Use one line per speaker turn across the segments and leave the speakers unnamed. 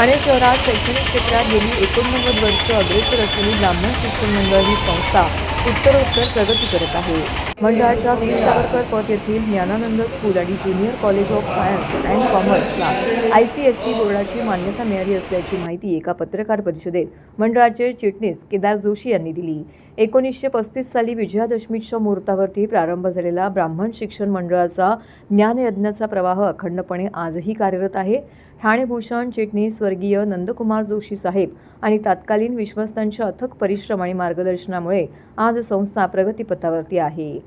ठाणे शहरात शैक्षणिक क्षेत्रात गेली एकोणनव्वद वर्ष अग्रेसर असलेली ब्राह्मण शिक्षण मंडळ ही संस्था उत्तरोत्तर प्रगती करत आहे. मंडळाच्या वीर सावरकर पथ येथील ज्ञानानंद स्कूल आणि junior college of science and कॉमर्सला I C S C बोर्डाची मान्यता मिळाली असल्याची माहिती एका पत्रकार परिषदेत मंडळाचे चिटणीस केदार जोशी यांनी दिली. एकोणीसशे पस्तीस साली विजयादशमीच्या मुहूर्तावरती प्रारंभ झालेला ब्राह्मण शिक्षण मंडळाचा ज्ञानयज्ञाचा प्रवाह अखंडपणे आजही कार्यरत आहे. ठाणे भूषण चिटणीस स्वर्गीय नंदकुमार जोशी साहेब आणि तत्कालीन विश्वस्तांच्या अथक परिश्रम आणि मार्गदर्शनामुळे आज संस्था प्रगतीपथावरती आहे.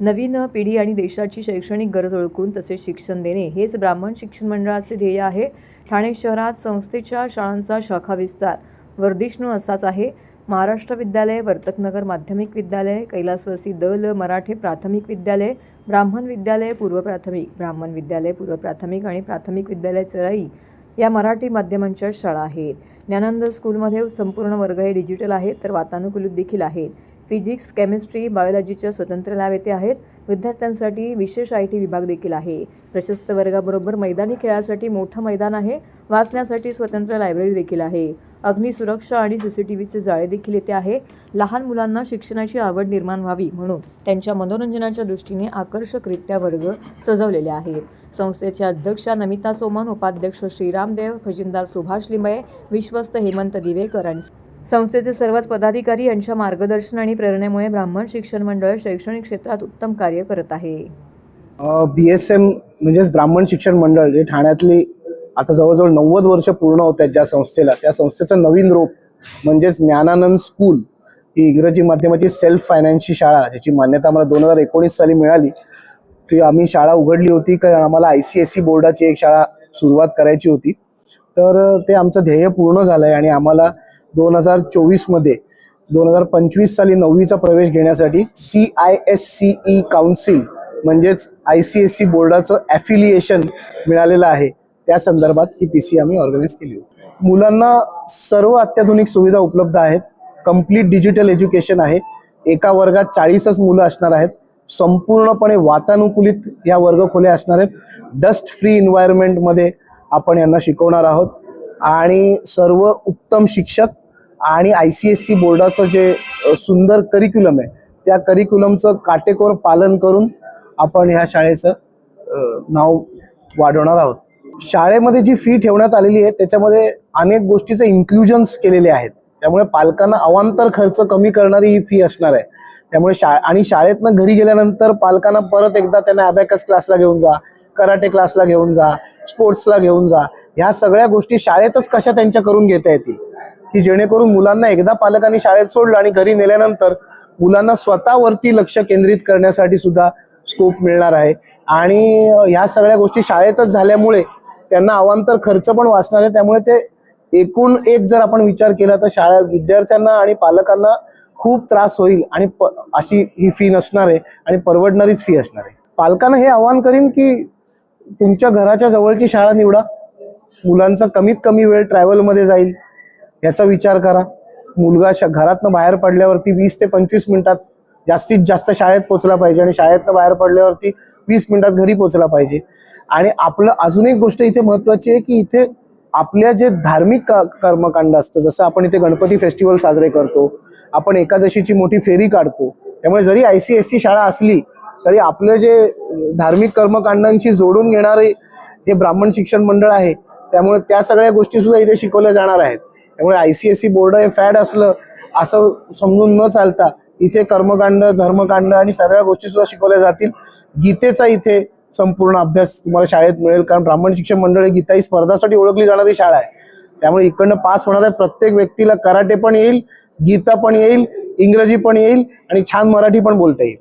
नवीन पिढी आणि देशाची शैक्षणिक गरज ओळखून तसेच शिक्षण देणे हेच ब्राह्मण शिक्षण मंडळाचे ध्येय आहे. ठाणे शहरात संस्थेच्या शाळांचा शाखा विस्तार वर्धिष्णू असाच आहे. महाराष्ट्र विद्यालय वर्तकनगर माध्यमिक विद्यालय कैलासवासी दल मराठे प्राथमिक विद्यालय ब्राह्मण विद्यालय पूर्व प्राथमिक ब्राह्मण विद्यालय पूर्व प्राथमिक आणि प्राथमिक विद्यालय चराई या मराठी माध्यमांच्या शाळा आहेत. ज्ञानानंद स्कूलमध्ये संपूर्ण वर्ग हे डिजिटल आहेत तर वातानुकूलित देखील आहेत. फिजिक्स केमिस्ट्री बायोलॉजीच्या स्वतंत्र लॅब येथे आहेत. विद्यार्थ्यांसाठी विशेष आय टी विभाग देखील आहे. प्रशस्त वर्गाबरोबर मैदानी खेळासाठी मोठं मैदान आहे. वाचण्यासाठी स्वतंत्र लायब्ररी देखील आहे. अग्निसुरक्षा आणि सी सी टी व्हीचे जाळे देखील येथे आहे. लहान मुलांना शिक्षणाची आवड निर्माण व्हावी म्हणून त्यांच्या मनोरंजनाच्या दृष्टीने आकर्षकरित्या वर्ग सजवलेले आहेत. संस्थेच्या अध्यक्षा नमिता सोमन उपाध्यक्ष श्रीरामदेव खजिनदार सुभाष लिंबये विश्वस्त हेमंत दिवेकर आणि संस्थेचे सर्वच पदाधिकारी यांच्या मार्गदर्शन आणि प्रेरणेमुळे ब्राह्मण शिक्षण मंडळ शैक्षणिक क्षेत्रात उत्तम कार्य करत आहे.
बी एस एम म्हणजेच ब्राह्मण शिक्षण मंडळ जे ठाण्यातली आता जवळजवळ नव्वद वर्ष पूर्ण होत आहेत ज्या संस्थेला. त्या संस्थेचं नवीन रूप म्हणजेच ज्ञानानंद स्कूल ही इंग्रजी माध्यमाची सेल्फ फायनान्सची शाळा ज्याची मान्यता आम्हाला दोन हजार एकोणीस साली मिळाली. ती आम्ही शाळा उघडली होती कारण आम्हाला आय सी एस सी बोर्डाची एक शाळा सुरुवात करायची होती. तर ते आमचं ध्येय पूर्ण झालं आहे आणि आम्हाला दोन हजार चोवीसमध्ये दोन हजार पंचवीस साली नववीचा प्रवेश घेण्यासाठी C I S C E council म्हणजेच आय सी एस सी बोर्डाचं ॲफिलिएशन मिळालेलं आहे. त्या संदर्भात ही पी सी आम्ही ऑर्गनाईज केली होती. मुलांना सर्व अत्याधुनिक सुविधा उपलब्ध आहेत. कंप्लीट डिजिटल एज्युकेशन आहे. एका वर्गात चाळीसच मुलं असणार आहेत. संपूर्णपणे वातानुकूलित या वर्गखोल्या असणार आहेत. डस्ट फ्री इन्व्हायरमेंटमध्ये आपण यांना शिकवणार आहोत. आणि सर्व उत्तम शिक्षक आणि आय सी एस सी बोर्डाचं जे सुंदर करिक्युलम आहे त्या करिक्युलमचं काटेकोर पालन करून आपण ह्या शाळेचं नाव वाढवणार आहोत. शाळेमध्ये जी फी ठेवण्यात आलेली आहे त्याच्यामध्ये अनेक गोष्टीचे इन्क्लुजन्स केलेले आहेत. त्यामुळे पालकांना अवांतर खर्च कमी करणारी ही फी असणार आहे. त्यामुळे शा आणि शाळेतनं घरी गेल्यानंतर पालकांना परत एकदा त्यांना अबॅकस क्लासला घेऊन जा कराटे क्लासला घेऊन जा स्पोर्ट्सला घेऊन जा ह्या सगळ्या गोष्टी शाळेतच कशा त्यांच्या करून घेता येतील? की जेणेकरून मुलांना एकदा पालकांनी शाळेत सोडलं आणि घरी नेल्यानंतर मुलांना स्वतःवरती लक्ष केंद्रित करण्यासाठी सुद्धा स्कोप मिळणार आहे. आणि ह्या सगळ्या गोष्टी शाळेतच झाल्यामुळे त्यांना अवांतर खर्च पण वाचणार आहे. त्यामुळे ते एकूण एक जर आपण विचार केला तर शाळा विद्यार्थ्यांना आणि पालकांना खूप त्रास होईल आणि प अशी ही फी नसणार आहे आणि परवडणारीच फी असणार आहे. पालकांना हे आव्हान करीन की तुमच्या घराच्या जवळची शाळा निवडा. मुलांचा कमीत कमी वेळ ट्रॅव्हलमध्ये जाईल. याचा विचार करा. मुलगा श घरातनं बाहेर पडल्यावरती वीस ते पंचवीस मिनिटात जास्तीत जास्त शाळेत पोचला पाहिजे आणि शाळेतनं बाहेर पडल्यावरती वीस मिनिटात घरी पोचला पाहिजे. आणि आपलं अजून एक गोष्ट इथे महत्वाची आहे की इथे आपल्या जे धार्मिक का- कर्मकांड असतं जसं आपण इथे गणपती फेस्टिवल साजरे करतो आपण एकादशीची मोठी फेरी काढतो त्यामुळे जरी आय सी एस सी शाळा असली तरी आपलं जे धार्मिक कर्मकांडांशी जोडून घेणारे हे ब्राह्मण शिक्षण मंडळ आहे त्यामुळे त्या सगळ्या गोष्टी सुद्धा इथे शिकवल्या जाणार आहेत. त्यामुळे I C S C board हे फॅड असलं असं समजून न चालता इथे कर्मकांड धर्मकांड आणि सगळ्या गोष्टी सुद्धा शिकवल्या जातील. गीतेचा इथे संपूर्ण अभ्यास तुम्हाला शाळेत मिळेल कारण ब्राह्मण शिक्षण मंडळ ही गीता ही स्पर्धासाठी ओळखली जाणारी शाळा आहे. त्यामुळे इकडनं पास होणाऱ्या प्रत्येक व्यक्तीला कराटे पण येईल गीता पण येईल इंग्रजी पण येईल आणि छान मराठी पण बोलता येईल.